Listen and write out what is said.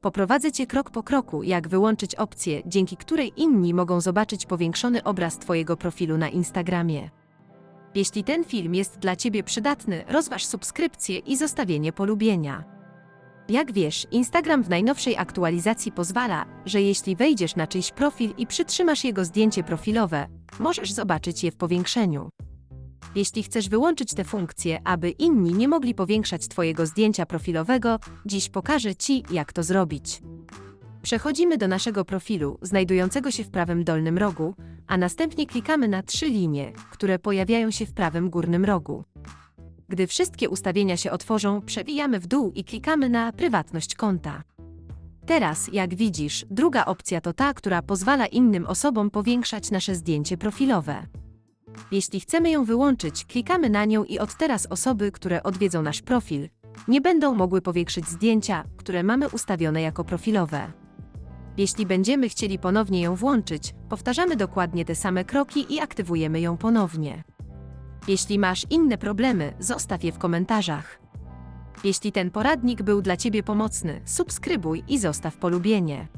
Poprowadzę Cię krok po kroku, jak wyłączyć opcję, dzięki której inni mogą zobaczyć powiększony obraz Twojego profilu na Instagramie. Jeśli ten film jest dla Ciebie przydatny, rozważ subskrypcję i zostawienie polubienia. Jak wiesz, Instagram w najnowszej aktualizacji pozwala, że jeśli wejdziesz na czyjś profil i przytrzymasz jego zdjęcie profilowe, możesz zobaczyć je w powiększeniu. Jeśli chcesz wyłączyć tę funkcję, aby inni nie mogli powiększać Twojego zdjęcia profilowego, dziś pokażę Ci, jak to zrobić. Przechodzimy do naszego profilu, znajdującego się w prawym dolnym rogu, a następnie klikamy na trzy linie, które pojawiają się w prawym górnym rogu. Gdy wszystkie ustawienia się otworzą, przewijamy w dół i klikamy na prywatność konta. Teraz, jak widzisz, druga opcja to ta, która pozwala innym osobom powiększać nasze zdjęcie profilowe. Jeśli chcemy ją wyłączyć, klikamy na nią i od teraz osoby, które odwiedzą nasz profil, nie będą mogły powiększyć zdjęcia, które mamy ustawione jako profilowe. Jeśli będziemy chcieli ponownie ją włączyć, powtarzamy dokładnie te same kroki i aktywujemy ją ponownie. Jeśli masz inne problemy, zostaw je w komentarzach. Jeśli ten poradnik był dla Ciebie pomocny, subskrybuj i zostaw polubienie.